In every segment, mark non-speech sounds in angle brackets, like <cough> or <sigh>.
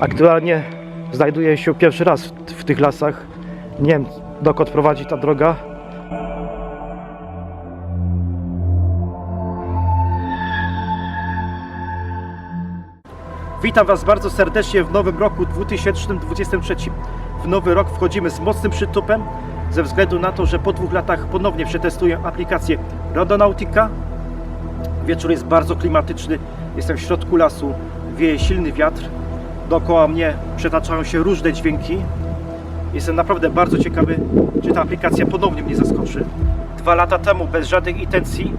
Aktualnie znajduję się pierwszy raz w, w tych lasach. Nie wiem dokąd prowadzi ta droga. Witam Was bardzo serdecznie w nowym roku 2023. W nowy rok wchodzimy z mocnym przytupem ze względu na to, że po dwóch latach ponownie przetestuję aplikację Rodonautica. Wieczór jest bardzo klimatyczny, jestem w środku lasu, wieje silny wiatr, dookoła mnie przetaczają się różne dźwięki. Jestem naprawdę bardzo ciekawy, czy ta aplikacja ponownie mnie zaskoczy. Dwa lata temu, bez żadnych intencji,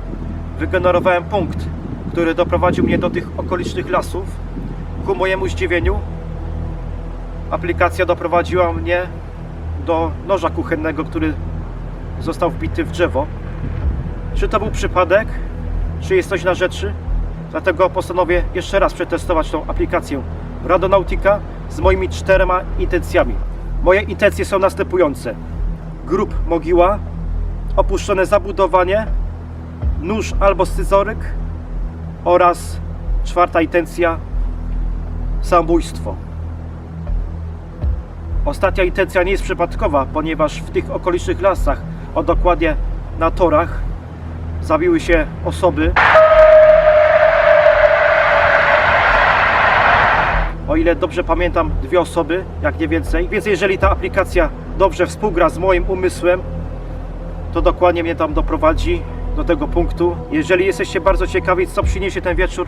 wygenerowałem punkt, który doprowadził mnie do tych okolicznych lasów. Ku mojemu zdziwieniu, aplikacja doprowadziła mnie do noża kuchennego, który został wbity w drzewo. Czy to był przypadek? Czy jest coś na rzeczy? Dlatego postanowię jeszcze raz przetestować tą aplikację Radonautica z moimi czterema intencjami. Moje intencje są następujące. Grób mogiła, opuszczone zabudowanie, nóż albo scyzoryk oraz czwarta intencja samobójstwo. Ostatnia intencja nie jest przypadkowa, ponieważ w tych okolicznych lasach, o dokładnie na torach, zabiły się osoby. Ile dobrze pamiętam, dwie osoby, jak nie więcej. Więc jeżeli ta aplikacja dobrze współgra z moim umysłem, to dokładnie mnie tam doprowadzi do tego punktu. Jeżeli jesteście bardzo ciekawi, co przyniesie ten wieczór,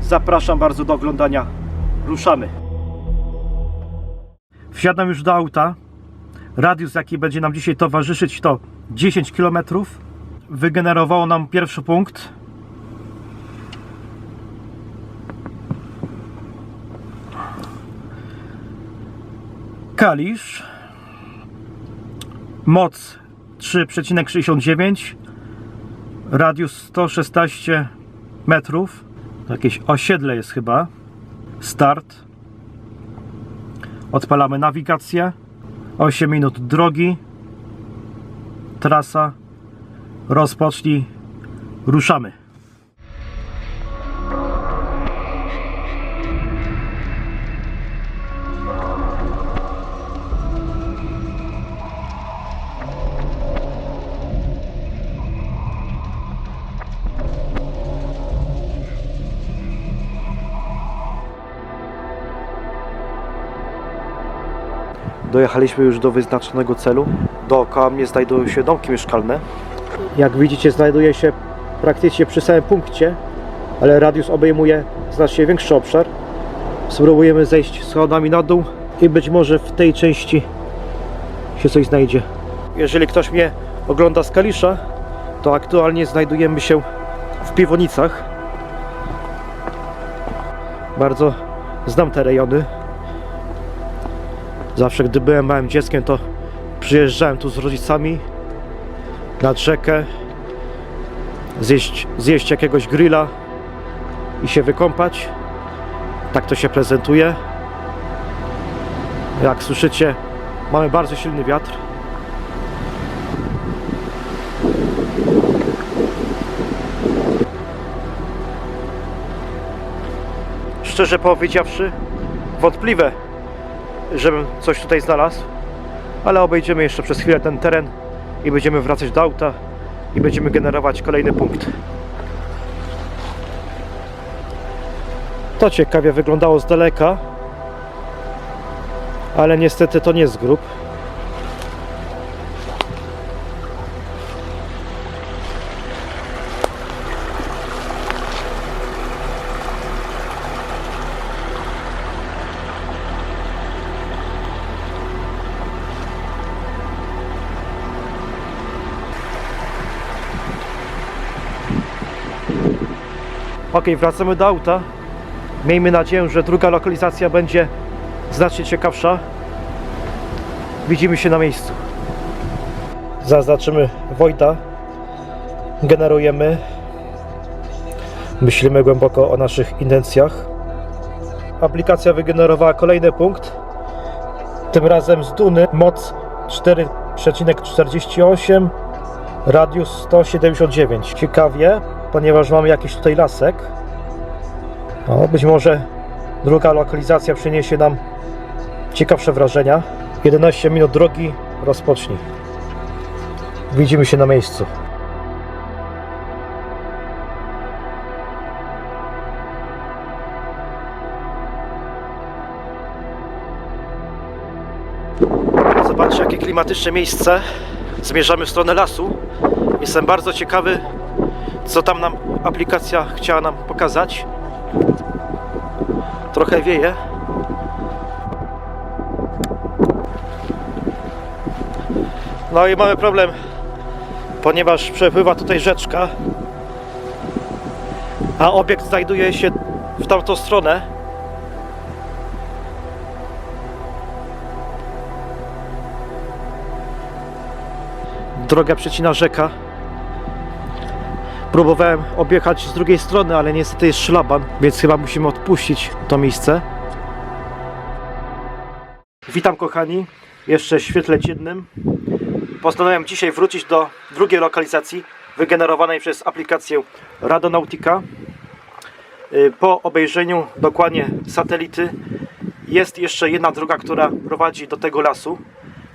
zapraszam bardzo do oglądania. Ruszamy. Wsiadam już do auta. Radius, jaki będzie nam dzisiaj towarzyszyć, to 10 km. Wygenerowało nam pierwszy punkt. Kalisz. Moc 3,69. Radius 116 metrów. Jakieś osiedle jest chyba. Start. Odpalamy nawigację. 8 minut drogi. Trasa. Rozpocznij. Ruszamy. Dojechaliśmy już do wyznaczonego celu. Dookoła mnie znajdują się domki mieszkalne. Jak widzicie, znajduje się praktycznie przy samym punkcie, ale radius obejmuje znacznie większy obszar. Spróbujemy zejść schodami na dół i być może w tej części się coś znajdzie. Jeżeli ktoś mnie ogląda z Kalisza, to aktualnie znajdujemy się w Piwonicach. Bardzo znam te rejony. Zawsze gdy byłem małym dzieckiem, to przyjeżdżałem tu z rodzicami nad rzekę, zjeść, zjeść jakiegoś grilla i się wykąpać. Tak to się prezentuje. Jak słyszycie, mamy bardzo silny wiatr. Szczerze powiedziawszy, wątpliwe, żebym coś tutaj znalazł, ale obejdziemy jeszcze przez chwilę ten teren i będziemy wracać do auta i będziemy generować kolejny punkt. To ciekawie wyglądało z daleka, ale niestety to nie jest grób. Ok, wracamy do auta. Miejmy nadzieję, że druga lokalizacja będzie znacznie ciekawsza. Widzimy się na miejscu. Zaznaczymy Wojta. Generujemy. Myślimy głęboko o naszych intencjach. Aplikacja wygenerowała kolejny punkt. Tym razem z Duny. Moc 4,48. Radius 179. Ciekawie, ponieważ mamy jakiś tutaj lasek. O, być może Druga lokalizacja przyniesie nam ciekawsze wrażenia. 11 minut drogi, rozpocznij. Widzimy się na miejscu. Zobaczcie, jakie klimatyczne miejsce. Zmierzamy w stronę lasu. Jestem bardzo ciekawy, co tam nam aplikacja chciała nam pokazać. Trochę wieje. No i mamy problem, ponieważ przepływa tutaj rzeczka, a obiekt znajduje się w tamtą stronę. Droga przecina rzeka. Próbowałem objechać z drugiej strony, ale niestety jest szlaban, więc chyba musimy odpuścić to miejsce. Witam kochani, jeszcze w świetle dziennym. Postanowiłem dzisiaj wrócić do drugiej lokalizacji wygenerowanej przez aplikację Radonautica. Y, Po obejrzeniu dokładnie satelity jest jeszcze jedna droga, która prowadzi do tego lasu,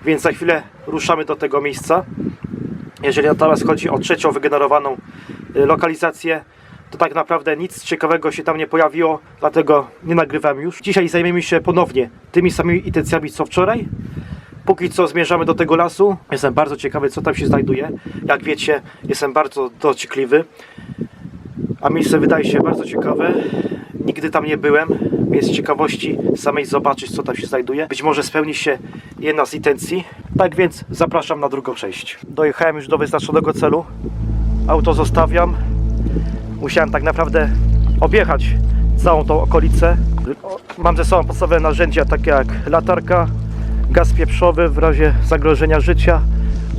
więc za chwilę ruszamy do tego miejsca. Jeżeli natomiast chodzi o trzecią wygenerowaną lokalizację, to tak naprawdę nic ciekawego się tam nie pojawiło, dlatego nie nagrywam już. Dzisiaj zajmiemy się ponownie tymi samymi intencjami co wczoraj. Póki co zmierzamy do tego lasu. Jestem bardzo ciekawy, co tam się znajduje. Jak wiecie, jestem bardzo dociekliwy. A miejsce wydaje się bardzo ciekawe. Nigdy tam nie byłem, więc ciekawości samej zobaczyć, co tam się znajduje. Być może spełni się jedna z intencji. Tak więc zapraszam na drugą część. Dojechałem już do wyznaczonego celu. Auto zostawiam. Musiałem tak naprawdę objechać całą tą okolicę. Mam ze sobą podstawowe narzędzia takie jak latarka, gaz pieprzowy w razie zagrożenia życia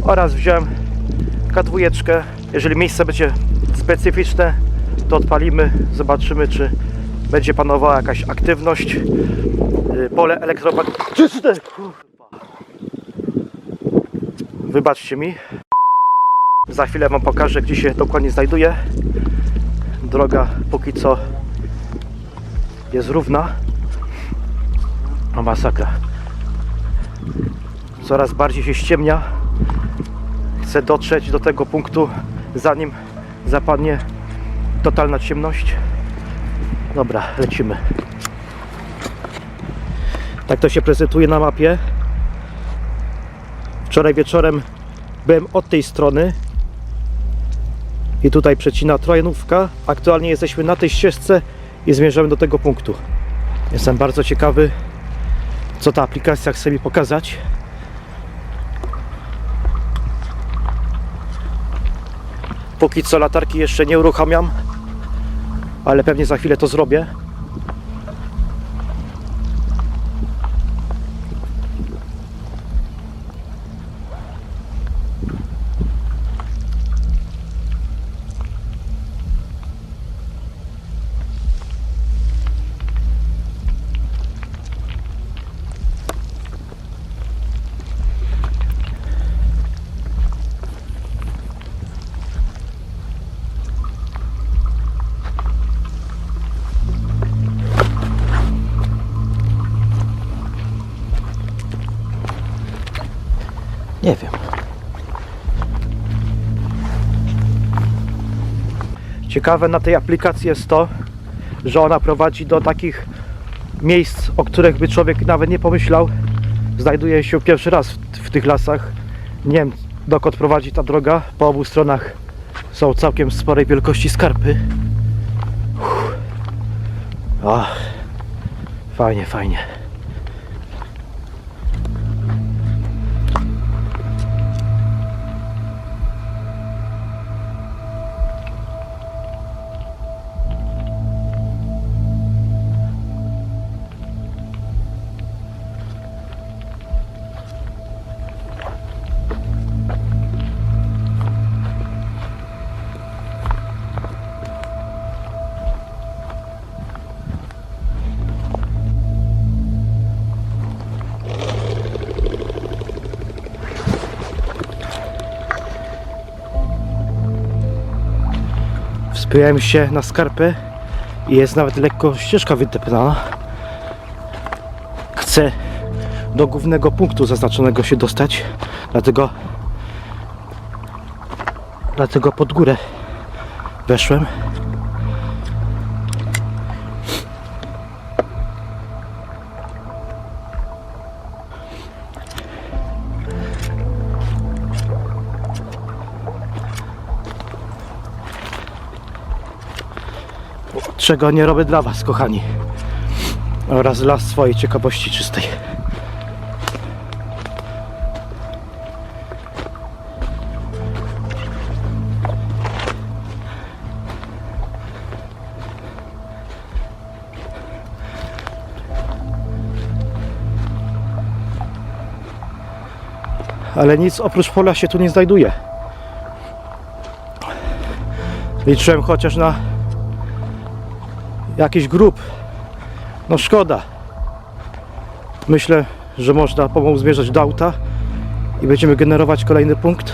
oraz wziąłem kadwujeczkę. Jeżeli miejsce będzie specyficzne, to odpalimy, zobaczymy czy będzie panowała jakaś aktywność. Yy, Pole elektromagnetyczne. Wybaczcie mi. Za chwilę Wam pokażę, gdzie się dokładnie znajduję. Droga póki co jest równa. O masakra. Coraz bardziej się ściemnia. Chcę dotrzeć do tego punktu, zanim zapadnie totalna ciemność. Dobra, lecimy. Tak to się prezentuje na mapie. Wczoraj wieczorem byłem od tej strony i tutaj przecina Trojanówka. Aktualnie jesteśmy na tej ścieżce i zmierzamy do tego punktu. Jestem bardzo ciekawy, co ta aplikacja chce mi pokazać. Póki co latarki jeszcze nie uruchamiam, ale pewnie za chwilę to zrobię. Ciekawe na tej aplikacji jest to, że ona prowadzi do takich miejsc, o których by człowiek nawet nie pomyślał. Znajduje się pierwszy raz w, w tych lasach. Nie wiem dokąd prowadzi ta droga. Po obu stronach są całkiem sporej wielkości skarpy. Uff. Ach, fajnie, fajnie. Spijałem się na skarpy i jest nawet lekko ścieżka wydepnana. Chcę do głównego punktu zaznaczonego się dostać, dlatego dlatego pod górę weszłem. Czego nie robię dla Was, kochani, oraz dla swojej ciekawości czystej. Ale nic oprócz pola się tu nie znajduje. Liczyłem chociaż na jakiś grób. No szkoda. Myślę, że można pomału zmierzać do auta i będziemy generować kolejny punkt.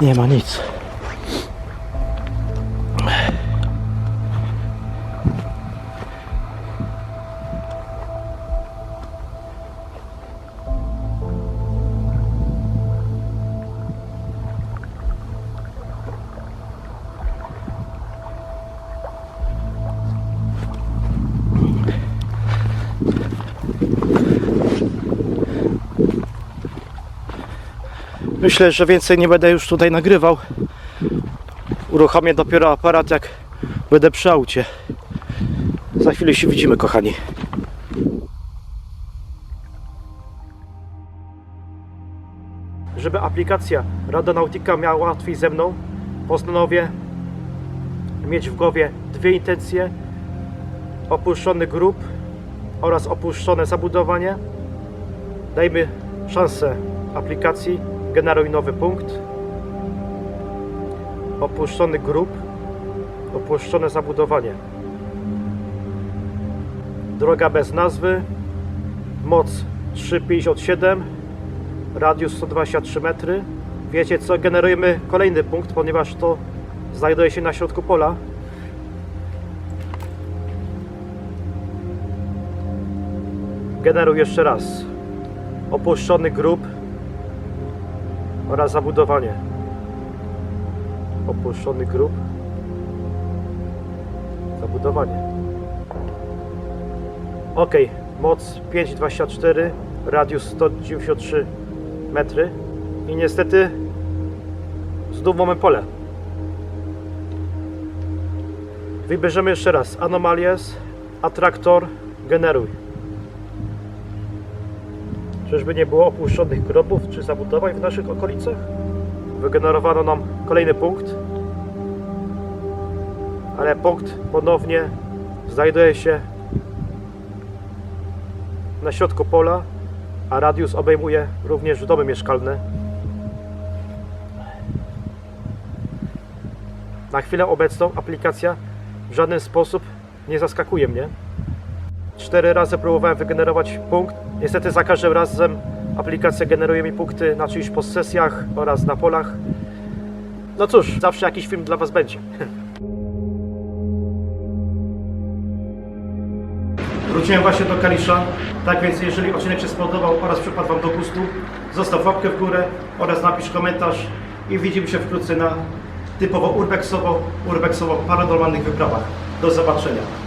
Nie ma nic. Myślę, że więcej nie będę już tutaj nagrywał. Uruchomię dopiero aparat, jak będę przy aucie. Za chwilę się widzimy, kochani. Żeby aplikacja Radonautica miała łatwiej ze mną, postanowię mieć w głowie dwie intencje. Opuszczony grób oraz opuszczone zabudowanie. Dajmy szansę aplikacji, generuj nowy punkt. Opuszczony grób, opuszczone zabudowanie. Droga bez nazwy, moc 3,57, radius 123 metry. Wiecie co, generujemy kolejny punkt, ponieważ to znajduje się na środku pola. Generuj jeszcze raz. Opuszczony grób oraz zabudowanie. Opuszczony grób. Zabudowanie. Ok, moc 5,24, radius 193 metry i niestety znów mamy pole. Wybierzemy jeszcze raz Anomalies, Atraktor, Generuj. Czyżby nie było opuszczonych grobów czy zabudowań w naszych okolicach? Wygenerowano nam kolejny punkt. Ale punkt ponownie znajduje się na środku pola, a radius obejmuje również domy mieszkalne. Na chwilę obecną aplikacja w żaden sposób nie zaskakuje mnie. Cztery razy próbowałem wygenerować punkt. Niestety za każdym razem aplikacja generuje mi punkty na czyichś posesjach oraz na polach. No cóż, zawsze jakiś film dla Was będzie. <laughs> Wróciłem właśnie do Kalisza. Tak więc jeżeli odcinek się spodobał oraz przypadł Wam do gustu, zostaw łapkę w górę oraz napisz komentarz i widzimy się wkrótce na typowo urbexowo, urbexowo paranormalnych wyprawach. Do zobaczenia.